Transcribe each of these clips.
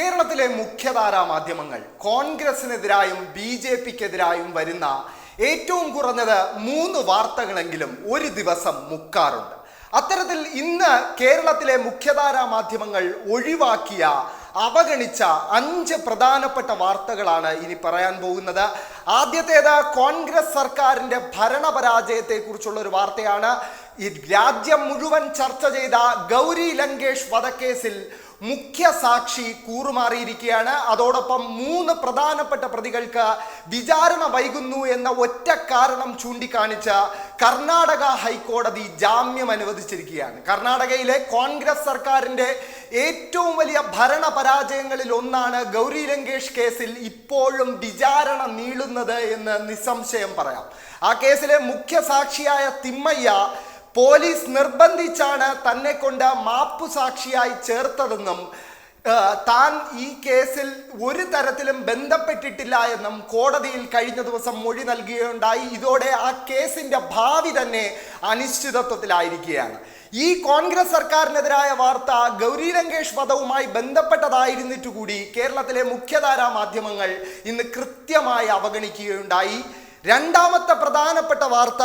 കേരളത്തിലെ മുഖ്യധാരാ മാധ്യമങ്ങൾ കോൺഗ്രസിനെതിരായും ബി ജെ പിക്കെതിരായും വരുന്ന ഏറ്റവും കുറഞ്ഞത് മൂന്ന് വാർത്തകളെങ്കിലും ഒരു ദിവസം മുക്കാറുണ്ട്. അത്തരത്തിൽ ഇന്ന് കേരളത്തിലെ മുഖ്യധാരാ മാധ്യമങ്ങൾ ഒഴിവാക്കിയ അവഗണിച്ച അഞ്ച് പ്രധാനപ്പെട്ട വാർത്തകളാണ് ഇനി പറയാൻ പോകുന്നത്. ആദ്യത്തേത് കോൺഗ്രസ് സർക്കാരിന്റെ ഭരണപരാജയത്തെ കുറിച്ചുള്ള ഒരു വാർത്തയാണ്. രാജ്യം മുഴുവൻ ചർച്ച ചെയ്ത ഗൗരി ലങ്കേഷ് വധക്കേസിൽ മുഖ്യ സാക്ഷി കൂറുമാറിയിരിക്കുകയാണ്. അതോടൊപ്പം മൂന്ന് പ്രധാനപ്പെട്ട പ്രതികൾക്ക് വിചാരണ വൈകുന്നു എന്ന ഒറ്റ കാരണം ചൂണ്ടിക്കാണിച്ച് കർണാടക ഹൈക്കോടതി ജാമ്യം അനുവദിച്ചിരിക്കുകയാണ്. കർണാടകയിലെ കോൺഗ്രസ് സർക്കാരിന്റെ ഏറ്റവും വലിയ ഭരണ പരാജയങ്ങളിൽ ഒന്നാണ് ഗൗരി ലങ്കേഷ് കേസിൽ ഇപ്പോഴും വിചാരണ നീളുന്നത് എന്ന് നിസ്സംശയം പറയാം. ആ കേസിലെ മുഖ്യ സാക്ഷിയായ തിമ്മയ്യ പോലീസ് നിർബന്ധിച്ചാണ് തന്നെ കൊണ്ട് മാപ്പു സാക്ഷിയായി ചേർത്തതെന്നും താൻ ഈ കേസിൽ ഒരു തരത്തിലും ബന്ധപ്പെട്ടിട്ടില്ല എന്നും കോടതിയിൽ കഴിഞ്ഞ ദിവസം മൊഴി നൽകുകയുണ്ടായി ഇതോടെ ആ കേസിന്റെ ഭാവി തന്നെ അനിശ്ചിതത്വത്തിലായിരിക്കുകയാണ്. ഈ കോൺഗ്രസ് സർക്കാരിനെതിരായ വാർത്ത ഗൗരി ലങ്കേഷ് വധവുമായി ബന്ധപ്പെട്ടതായിരുന്നിട്ടുകൂടി കേരളത്തിലെ മുഖ്യധാരാ മാധ്യമങ്ങൾ ഇന്ന് കൃത്യമായി അവഗണിക്കുകയുണ്ടായി. രണ്ടാമത്തെ പ്രധാനപ്പെട്ട വാർത്ത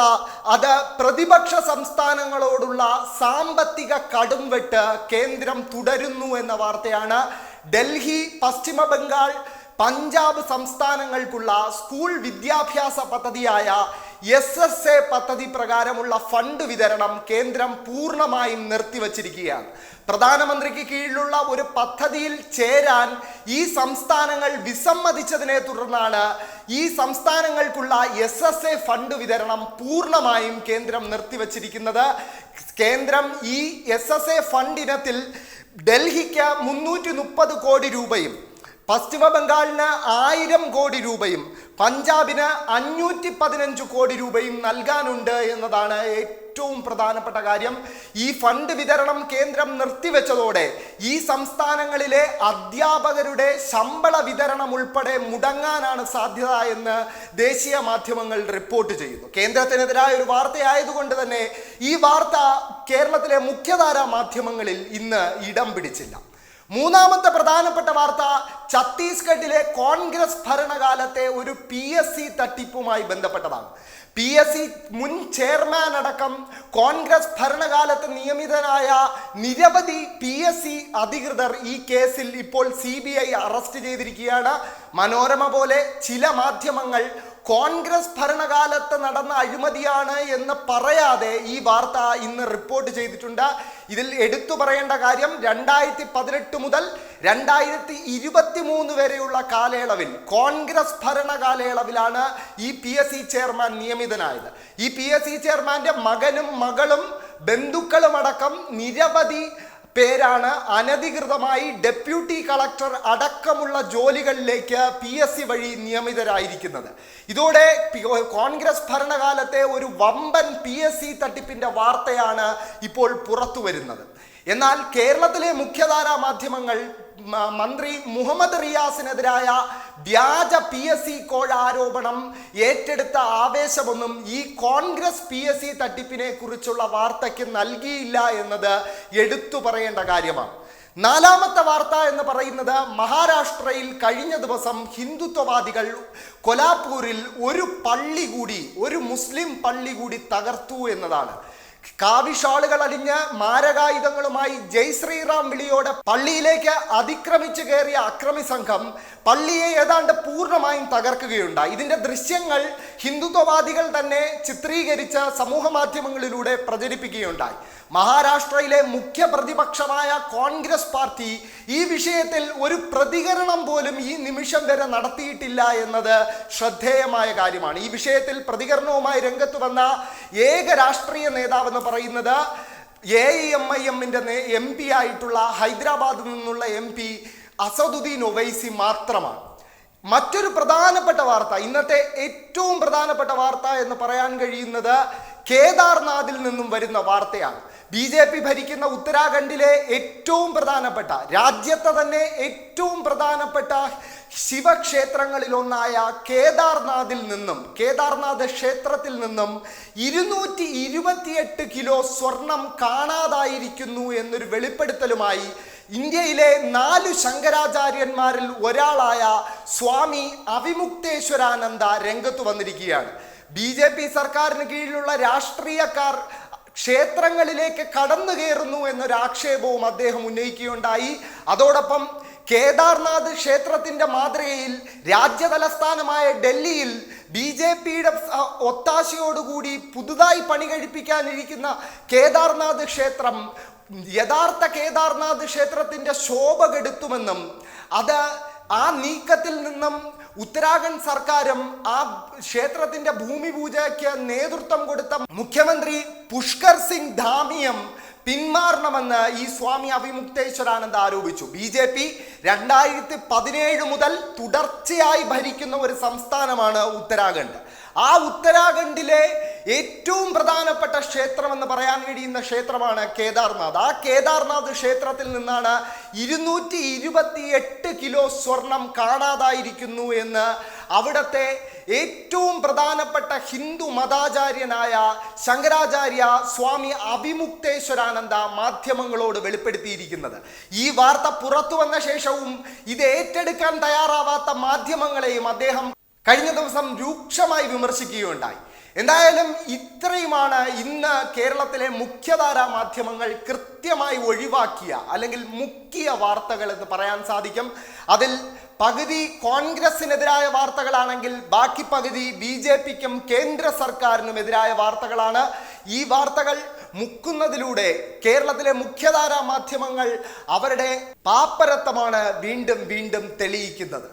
അത് പ്രതിപക്ഷ സംസ്ഥാനങ്ങളോടുള്ള സാമ്പത്തിക കടുംവെട്ട് കേന്ദ്രം തുടരുന്നു എന്ന വാർത്തയാണ്. ഡൽഹി പശ്ചിമ ബംഗാൾ പഞ്ചാബ് സംസ്ഥാനങ്ങൾക്കുള്ള സ്കൂൾ വിദ്യാഭ്യാസ പദ്ധതിയായ എസ് എസ് എ പദ്ധതി പ്രകാരമുള്ള ഫണ്ട് വിതരണം കേന്ദ്രം പൂർണമായും നിർത്തിവച്ചിരിക്കുകയാണ്. പ്രധാനമന്ത്രിക്ക് കീഴിലുള്ള ഒരു പദ്ധതിയിൽ ചേരാൻ ഈ സംസ്ഥാനങ്ങൾ വിസമ്മതിച്ചതിനെ തുടർന്നാണ് ഈ സംസ്ഥാനങ്ങൾക്കുള്ള എസ് എസ് എ ഫണ്ട് വിതരണം പൂർണമായും കേന്ദ്രം നിർത്തിവച്ചിരിക്കുന്നത്. കേന്ദ്രം ഈ എസ് എസ് എ ഫണ്ട് ഇനത്തിൽ ഡൽഹിക്ക് മുന്നൂറ്റി മുപ്പത് കോടി രൂപയും പശ്ചിമ ബംഗാളിന് ആയിരം കോടി രൂപയും പഞ്ചാബിന് അഞ്ഞൂറ്റി പതിനഞ്ച് കോടി രൂപയും നൽകാനുണ്ട് എന്നതാണ് ഏറ്റവും പ്രധാനപ്പെട്ട കാര്യം ഈ ഫണ്ട് വിതരണം കേന്ദ്രം നിർത്തിവെച്ചതോടെ ഈ സംസ്ഥാനങ്ങളിലെ അധ്യാപകരുടെ ശമ്പള വിതരണം ഉൾപ്പെടെ മുടങ്ങാനാണ് സാധ്യത എന്ന് ദേശീയ മാധ്യമങ്ങൾ റിപ്പോർട്ട് ചെയ്യുന്നു. കേന്ദ്രത്തിനെതിരായ ഒരു വാർത്തയായതുകൊണ്ട് തന്നെ ഈ വാർത്ത കേരളത്തിലെ മുഖ്യധാരാ മാധ്യമങ്ങളിൽ ഇന്ന് ഇടം പിടിച്ചില്ല. മൂന്നാമത്തെ പ്രധാനപ്പെട്ട വാർത്ത ഛത്തീസ്ഗഡിലെ കോൺഗ്രസ് ഭരണകാലത്തെ ഒരു പി എസ് സി തട്ടിപ്പുമായി ബന്ധപ്പെട്ടതാണ്. പി എസ് സി മുൻ ചെയർമാൻ അടക്കം കോൺഗ്രസ് ഭരണകാലത്ത് നിയമിതനായ നിരവധി പി എസ് സി അധികൃതർ ഈ കേസിൽ ഇപ്പോൾ സി ബി ഐ അറസ്റ്റ് ചെയ്തിരിക്കുകയാണ്. മനോരമ പോലെ ചില മാധ്യമങ്ങൾ കോൺഗ്രസ് ഭരണകാലത്ത് നടന്ന അഴിമതിയാണ് എന്ന് പറയാതെ ഈ വാർത്ത ഇന്ന് റിപ്പോർട്ട് ചെയ്തിട്ടുണ്ട്. ഇതിൽ എടുത്തു പറയേണ്ട കാര്യം രണ്ടായിരത്തി പതിനെട്ട് മുതൽ രണ്ടായിരത്തി ഇരുപത്തി മൂന്ന് വരെയുള്ള കാലയളവിൽ കോൺഗ്രസ് ഭരണകാലയളവിലാണ് ഈ പി എസ് സി ചെയർമാൻ നിയമിതനായത്. ഈ പി എസ് സി ചെയർമാന്റെ മകനും മകളും ബന്ധുക്കളുമടക്കം നിരവധി പേരാണ് അനധികൃതമായി ഡെപ്യൂട്ടി കളക്ടർ അടക്കമുള്ള ജോലികളിലേക്ക് പി എസ് സി വഴി നിയമിതരായിരിക്കുന്നത്. ഇതോടെ കോൺഗ്രസ് ഭരണകാലത്തെ ഒരു വമ്പൻ പി എസ് സി തട്ടിപ്പിന്റെ വാർത്തയാണ് ഇപ്പോൾ പുറത്തു വരുന്നത് എന്നാൽ കേരളത്തിലെ മുഖ്യധാരാ മാധ്യമങ്ങൾ മന്ത്രി മുഹമ്മദ് റിയാസിനെതിരായ വ്യാജ പി എസ് സി കോഴ ആരോപണം ഏറ്റെടുത്ത ആവേശമൊന്നും ഈ കോൺഗ്രസ് പി എസ് സി തട്ടിപ്പിനെ കുറിച്ചുള്ള വാർത്തയ്ക്ക് നൽകിയില്ല എന്നത് എടുത്തു പറയേണ്ട കാര്യമാണ്. നാലാമത്തെ വാർത്ത എന്ന് പറയുന്നത് മഹാരാഷ്ട്രയിൽ കഴിഞ്ഞ ദിവസം ഹിന്ദുത്വവാദികൾ കൊലാപൂരിൽ ഒരു പള്ളി കൂടി ഒരു മുസ്ലിം പള്ളി കൂടി തകർത്തു എന്നതാണ്. കാവിഷാളുകൾ അലിഞ്ഞ് മാരകായുധങ്ങളുമായി ജയ് ശ്രീറാം വിളിയോടെ പള്ളിയിലേക്ക് അതിക്രമിച്ചു കയറിയ അക്രമി സംഘം പള്ളിയെ ഏതാണ്ട് പൂർണമായും തകർക്കുകയുണ്ടായി. ഇതിന്റെ ദൃശ്യങ്ങൾ ഹിന്ദുത്വവാദികൾ തന്നെ ചിത്രീകരിച്ച സമൂഹ മാധ്യമങ്ങളിലൂടെ പ്രചരിപ്പിക്കുകയുണ്ടായി. മഹാരാഷ്ട്രയിലെ മുഖ്യ പ്രതിപക്ഷമായ കോൺഗ്രസ് പാർട്ടി ഈ വിഷയത്തിൽ ഒരു പ്രതികരണം പോലും ഈ നിമിഷം വരെ നടത്തിയിട്ടില്ല എന്നത് ശ്രദ്ധേയമായ കാര്യമാണ്. ഈ വിഷയത്തിൽ പ്രതികരണവുമായി രംഗത്ത് വന്ന ഏക രാഷ്ട്രീയ നേതാവെന്ന് പറയുന്നത് എ എം ഐ എമ്മിന്റെ എം പി ആയിട്ടുള്ള ഹൈദരാബാദിൽ നിന്നുള്ള എം പി അസദുദ്ദീൻ ഒവൈസി മാത്രമാണ്. മറ്റൊരു പ്രധാനപ്പെട്ട വാർത്ത ഇന്നത്തെ ഏറ്റവും പ്രധാനപ്പെട്ട വാർത്ത എന്ന് പറയാൻ കഴിയുന്നത് കേദാർനാഥിൽ നിന്നും വരുന്ന വാർത്തയാണ്. ബി ജെ പി ഭരിക്കുന്ന ഉത്തരാഖണ്ഡിലെ ഏറ്റവും പ്രധാനപ്പെട്ട രാജ്യത്തെ തന്നെ ഏറ്റവും പ്രധാനപ്പെട്ട ശിവക്ഷേത്രങ്ങളിലൊന്നായ കേദാർനാഥിൽ നിന്നും കേദാർനാഥ് ക്ഷേത്രത്തിൽ നിന്നും ഇരുന്നൂറ്റി ഇരുപത്തിയെട്ട് കിലോ സ്വർണം കാണാതായിരിക്കുന്നു എന്നൊരു വെളിപ്പെടുത്തലുമായി ഇന്ത്യയിലെ നാലു ശങ്കരാചാര്യന്മാരിൽ ഒരാളായ സ്വാമി അവിമുക്തേശ്വരാനന്ദ രംഗത്ത് വന്നിരിക്കുകയാണ്. ബി ജെ പി സർക്കാരിന് കീഴിലുള്ള രാഷ്ട്രീയക്കാർ ക്ഷേത്രങ്ങളിലേക്ക് കടന്നു കയറുന്നു എന്നൊരാക്ഷേപവും അദ്ദേഹം ഉന്നയിക്കുകയുണ്ടായി. അതോടൊപ്പം കേദാർനാഥ് ക്ഷേത്രത്തിന്റെ മാതൃകയിൽ രാജ്യതലസ്ഥാനമായ ഡൽഹിയിൽ ബി ജെ പിയുടെ ഒത്താശയോടുകൂടി പുതുതായി പണി കഴിപ്പിക്കാനിരിക്കുന്ന കേദാർനാഥ് ക്ഷേത്രം യഥാർത്ഥ കേദാർനാഥ് ക്ഷേത്രത്തിന്റെ ശോഭ കെടുത്തുമെന്നും അത് ആ നീക്കത്തിൽ നിന്നും ഉത്തരാഖണ്ഡ് സർക്കാരും ആ ക്ഷേത്രത്തിന്റെ ഭൂമി പൂജയ്ക്ക് നേതൃത്വം കൊടുത്ത മുഖ്യമന്ത്രി പുഷ്കർ സിംഗ് ധാമിയം പിന്മാറണമെന്ന് ഈ സ്വാമി അഭിമുക്തേശ്വരാനന്ദ് ആരോപിച്ചു. ബി ജെ പി രണ്ടായിരത്തി പതിനേഴ് മുതൽ തുടർച്ചയായി ഭരിക്കുന്ന ഒരു സംസ്ഥാനമാണ് ഉത്തരാഖണ്ഡ്. ആ ഉത്തരാഖണ്ഡിലെ ഏറ്റവും പ്രധാനപ്പെട്ട ക്ഷേത്രം എന്ന് പറയാൻ കഴിയുന്ന ക്ഷേത്രമാണ് കേദാർനാഥ്. ആ കേദാർനാഥ് ക്ഷേത്രത്തിൽ നിന്നാണ് ഇരുന്നൂറ്റി ഇരുപത്തി എട്ട് കിലോ സ്വർണം കാണാതായിരിക്കുന്നു എന്ന് അവിടത്തെ ഏറ്റവും പ്രധാനപ്പെട്ട ഹിന്ദു മതാചാര്യനായ ശങ്കരാചാര്യ സ്വാമി അഭിമുക്തേശ്വരാനന്ദ മാധ്യമങ്ങളോട് വെളിപ്പെടുത്തിയിരിക്കുന്നത്. ഈ വാർത്ത പുറത്തു വന്ന ശേഷവും ഇത് ഏറ്റെടുക്കാൻ തയ്യാറാവാത്ത മാധ്യമങ്ങളെയും അദ്ദേഹം കഴിഞ്ഞ ദിവസം രൂക്ഷമായി വിമർശിക്കുകയുണ്ടായി. എന്തായാലും ഇത്രയുമാണ് ഇന്ന് കേരളത്തിലെ മുഖ്യധാരാ മാധ്യമങ്ങൾ കൃത്യമായി ഒഴിവാക്കിയ അല്ലെങ്കിൽ മുക്കിയ വാർത്തകൾ എന്ന് പറയാൻ സാധിക്കും. അതിൽ പകുതി കോൺഗ്രസിനെതിരായ വാർത്തകളാണെങ്കിൽ ബാക്കി പകുതി ബി ജെ പിക്കും കേന്ദ്ര സർക്കാരിനും എതിരായ വാർത്തകളാണ്. ഈ വാർത്തകൾ മുക്കുന്നതിലൂടെ കേരളത്തിലെ മുഖ്യധാരാ മാധ്യമങ്ങൾ അവരുടെ പാപ്പരത്വമാണ് വീണ്ടും വീണ്ടും തെളിയിക്കുന്നത്.